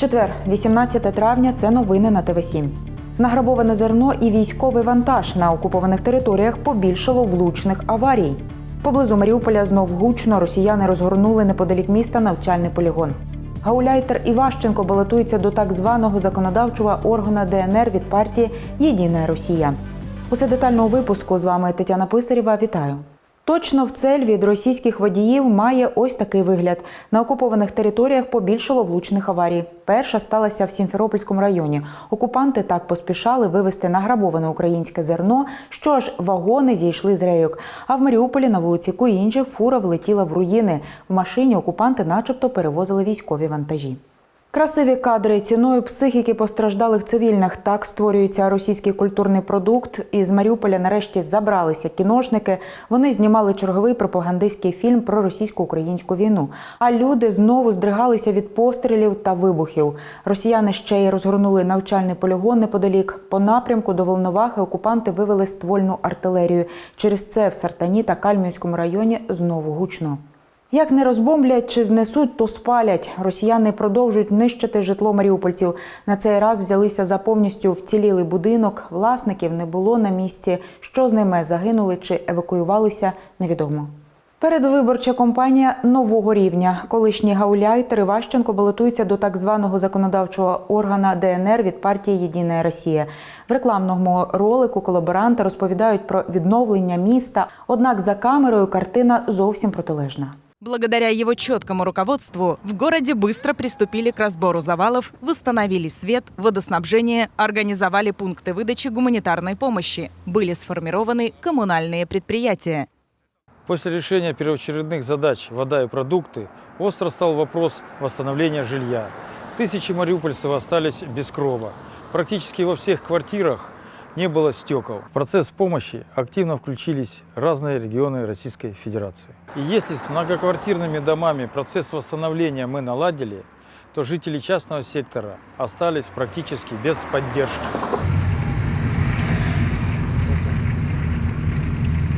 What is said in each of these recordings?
Четвер, 18 травня. Це новини на ТВ 7 Награбоване зерно і військовий вантаж на окупованих територіях побільшало влучних аварій. Поблизу Маріуполя знов гучно росіяни розгорнули неподалік міста навчальний полігон. Гауляйтер Іващенко балотується до так званого законодавчого органа ДНР від партії Єдина Росія. Усе детально у випуску з вами Тетяна Писарєва. Вітаю. Точно в цель від російських водіїв має ось такий вигляд. На окупованих територіях побільшало влучних аварій. Перша сталася в Сімферопольському районі. Окупанти так поспішали вивезти награбоване українське зерно, що аж вагони зійшли з рейок. А в Маріуполі на вулиці Куінджі фура влетіла в руїни. В машині окупанти, начебто, перевозили військові вантажі. Красиві кадри ціною психіки постраждалих цивільних. Так створюється російський культурний продукт. Із Маріуполя нарешті забралися кіношники. Вони знімали черговий пропагандистський фільм про російсько-українську війну. А люди знову здригалися від пострілів та вибухів. Росіяни ще й розгорнули навчальний полігон неподалік. По напрямку до Волновахи окупанти вивели ствольну артилерію. Через це в Сартані та Кальмівському районі знову гучно. Як не розбомблять чи знесуть, то спалять. Росіяни продовжують нищити житло маріупольців. На цей раз взялися за повністю вцілілий будинок. Власників не було на місці. Що з ними загинули чи евакуювалися, невідомо. Передвиборча кампанія нового рівня. Колишній гауляйтер Іващенко балотується до так званого законодавчого органа ДНР від партії Єдина Росія. В рекламному ролику колаборанти розповідають про відновлення міста. Однак за камерою картина зовсім протилежна. Благодаря его четкому руководству в городе быстро приступили к разбору завалов, восстановили свет, водоснабжение, организовали пункты выдачи гуманитарной помощи, были сформированы коммунальные предприятия. После решения первоочередных задач «Вода и продукты» остро стал вопрос восстановления жилья. Тысячи мариупольцев остались без крова. Практически во всех квартирах не было стекол. В процесс помощи активно включились разные регионы Российской Федерации. И если с многоквартирными домами процесс восстановления мы наладили, то жители частного сектора остались практически без поддержки.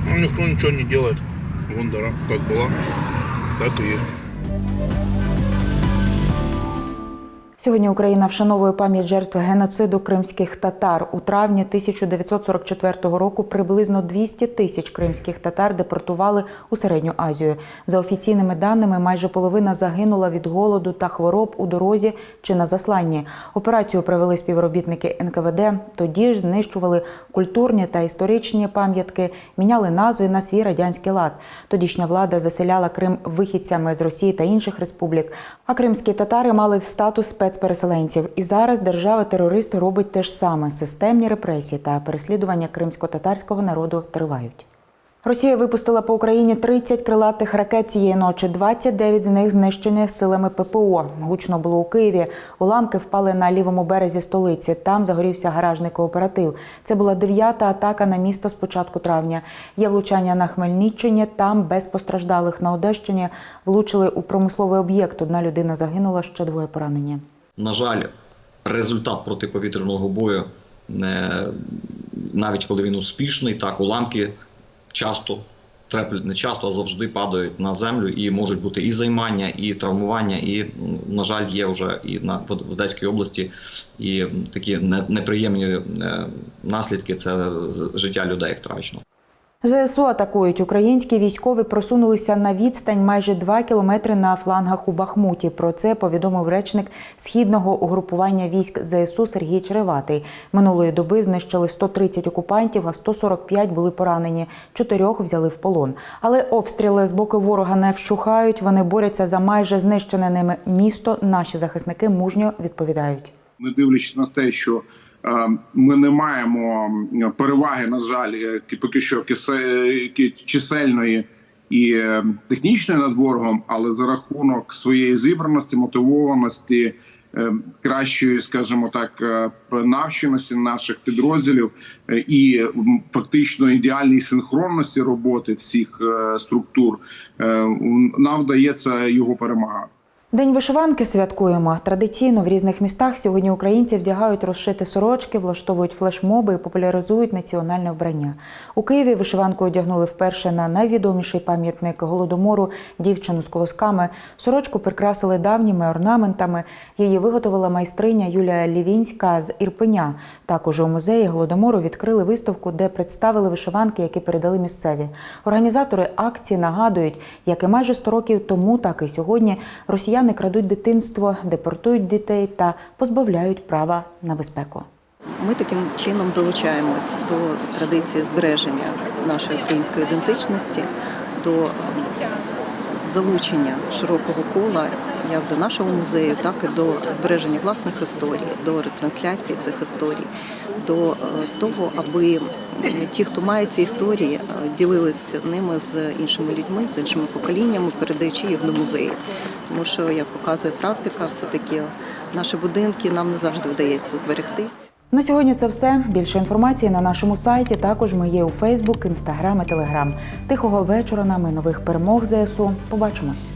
Ну, никто ничего не делает. Вон дыра как была, так и есть. Сьогодні Україна вшановує пам'ять жертв геноциду кримських татар. У травні 1944 року приблизно 200 тисяч кримських татар депортували у середню Азію. За офіційними даними, майже половина загинула від голоду та хвороб у дорозі чи на засланні. Операцію провели співробітники НКВД. Тоді ж знищували культурні та історичні пам'ятки, міняли назви на свій радянський лад. Тодішня влада заселяла Крим вихідцями з Росії та інших республік. А кримські татари мали статус спецпереселенців. І зараз держава-терорист робить те ж саме. Системні репресії та переслідування кримсько-татарського народу тривають. Росія випустила по Україні 30 крилатих ракет цієї ночі. 29 з них знищені силами ППО. Гучно було у Києві. Уламки впали на лівому березі столиці. Там загорівся гаражний кооператив. Це була дев'ята атака на місто з початку травня. Є влучання на Хмельниччині. Там без постраждалих на Одещині влучили у промисловий об'єкт. Одна людина загинула, ще двоє поранені. На жаль, результат протиповітряного бою, е, навіть коли він успішний, так уламки часто треплять не часто, а завжди падають на землю і можуть бути і займання, і травмування. І, на жаль, є вже і на в Одеській області і такі не- неприємні е, наслідки це життя людей втрачено. ЗСУ атакують. Українські військові просунулися на відстань майже 2 кілометри на флангах у Бахмуті. Про це повідомив речник східного угрупування військ ЗСУ Сергій Череватий. Минулої доби знищили 130 окупантів, а 145 були поранені. Чотирьох взяли в полон. Але обстріли з боку ворога не вщухають. Вони борються за майже знищене ними місто. Наші захисники мужньо відповідають. не дивлячись на те, що ми не маємо переваги, на жаль, е, поки що чисельної і е, технічної над ворогом, але за рахунок своєї зібраності, мотивованості, е, кращої, скажімо так, е, навченості наших підрозділів е, і фактично ідеальній синхронності роботи всіх структур, нам вдається його перемагати. День вишиванки святкуємо. Традиційно в різних містах сьогодні українці вдягають розшити сорочки, влаштовують флешмоби і популяризують національне вбрання. У Києві вишиванку одягнули вперше на найвідоміший пам'ятник голодомору дівчину з колосками. Сорочку прикрасили давніми орнаментами. Її виготовила майстриня Юлія Лівінська з Ірпеня. Також у музеї голодомору відкрили виставку, де представили вишиванки, які передали місцеві. Організатори акції нагадують, як і майже 100 років тому, так і сьогодні росіяни крадуть дитинство, депортують дітей та позбавляють права на безпеку. Ми таким чином долучаємось до традиції збереження нашої української ідентичності, до ем, залучення широкого кола як до нашого музею, так і до збереження власних історій, до ретрансляції цих історій, до е, того, аби ті, хто має ці історії, е, ділилися ними з іншими людьми, з іншими поколіннями, передаючи їх до музею. Тому що, як показує практика, все таки наші будинки нам не завжди вдається зберегти. На сьогодні це все. Більше інформації на нашому сайті. Також ми є у Фейсбук, Інстаграм і Телеграм. Тихого вечора нам і нових перемог ЗСУ. Побачимось.